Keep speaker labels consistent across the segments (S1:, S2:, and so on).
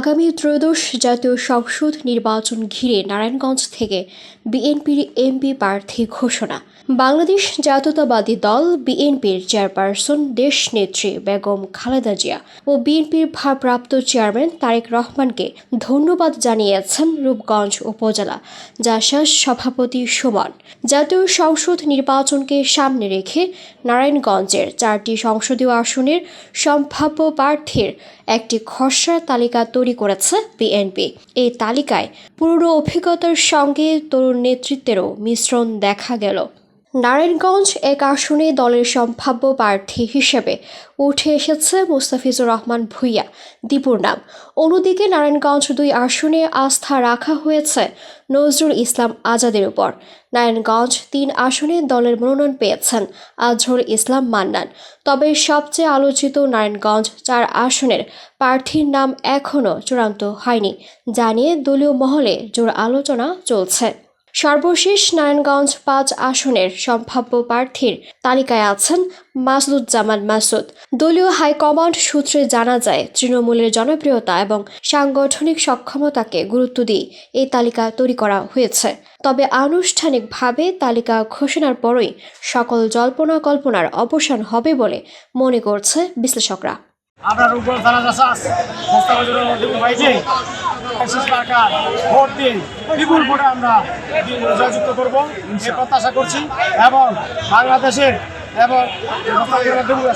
S1: আগামী ত্রয়োদশ জাতীয় সংসদ নির্বাচন ঘিরে নারায়ণগঞ্জ থেকে বিএনপির এমপি প্রার্থী ঘোষণা। বাংলাদেশ জাতীয়তাবাদী দল বিএনপির চেয়ারপারসন দেশনেত্রী বেগম খালেদা জিয়া ও বিএনপির ভারপ্রাপ্ত চেয়ারম্যান তারেক রহমানকে ধন্যবাদ জানিয়েছেন রূপগঞ্জ উপজেলা জাসাস সভাপতি সুমন। জাতীয় সংসদ নির্বাচনকে সামনে রেখে নারায়ণগঞ্জের চারটি সংসদীয় আসনের সম্ভাব্য প্রার্থীর একটি খসড়া তালিকা তৈরি করেছে বিএনপি এই তালিকায় পুরনো অভিজ্ঞতার সঙ্গে তরুণ নেতৃত্বেরও মিশ্রণ দেখা গেল। নারায়ণগঞ্জ এক আসনে দলের সম্ভাব্য প্রার্থী হিসেবে উঠে এসেছে মুস্তাফিজুর রহমান ভুইয়া, দীপুর নাম। অন্যদিকে নারায়ণগঞ্জ দুই আসনে আস্থা রাখা হয়েছে নজরুল ইসলাম আজাদের উপর। নারায়ণগঞ্জ তিন আসনে দলের মনোনয়ন পেয়েছেন আজহরুল ইসলাম মান্নান। তবে সবচেয়ে আলোচিত নারায়ণগঞ্জ চার আসনের প্রার্থীর নাম এখনও চূড়ান্ত হয়নি, জানিয়ে দলীয় মহলে জোর আলোচনা চলছে। সর্বশেষ নারায়ণগঞ্জ পাঁচ আসনের সম্ভাব্য প্রার্থীর তালিকায় আছেন মাসুদুজ্জামান মাসুদ। দলীয় হাইকমান্ড সূত্রে জানা যায়, তৃণমূলের জনপ্রিয়তা এবং সাংগঠনিক সক্ষমতাকে গুরুত্ব দিয়ে এই তালিকা তৈরি করা হয়েছে। তবে আনুষ্ঠানিকভাবে তালিকা ঘোষণার পরই সকল জল্পনা কল্পনার অবসান হবে বলে মনে করছে বিশ্লেষকরা।
S2: বিশেষ টাকা ভোট দিন বিপুল ভোটে আমরা জয়যুক্ত করব এই প্রত্যাশা করছি। এবং বাংলাদেশের এবং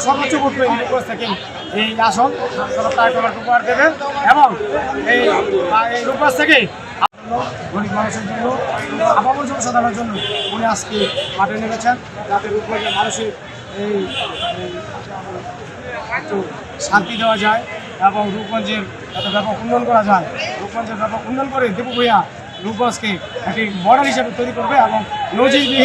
S2: সর্বোচ্চ ভোট পেয়ে থেকে এই আসন তারেক রহমান উপহার দেবে। এবং এই এই রূপগঞ্জ থেকে গরিব মানুষের জন্য আপামর জনসাধারণের জন্য উনি আজকে মাঠে নেমেছেন। যাতে মানুষের এই শান্তি দেওয়া যায়। এবং রূপগঞ্জের একটা ব্যাপক উন্নয়ন করা যায়। রূপগঞ্জের ব্যাপক উন্নয়ন করে দেবু ভূঁইয়া রূপগঞ্জকে একটি মডেল হিসেবে তৈরি করবে এবং নজিরবিহীন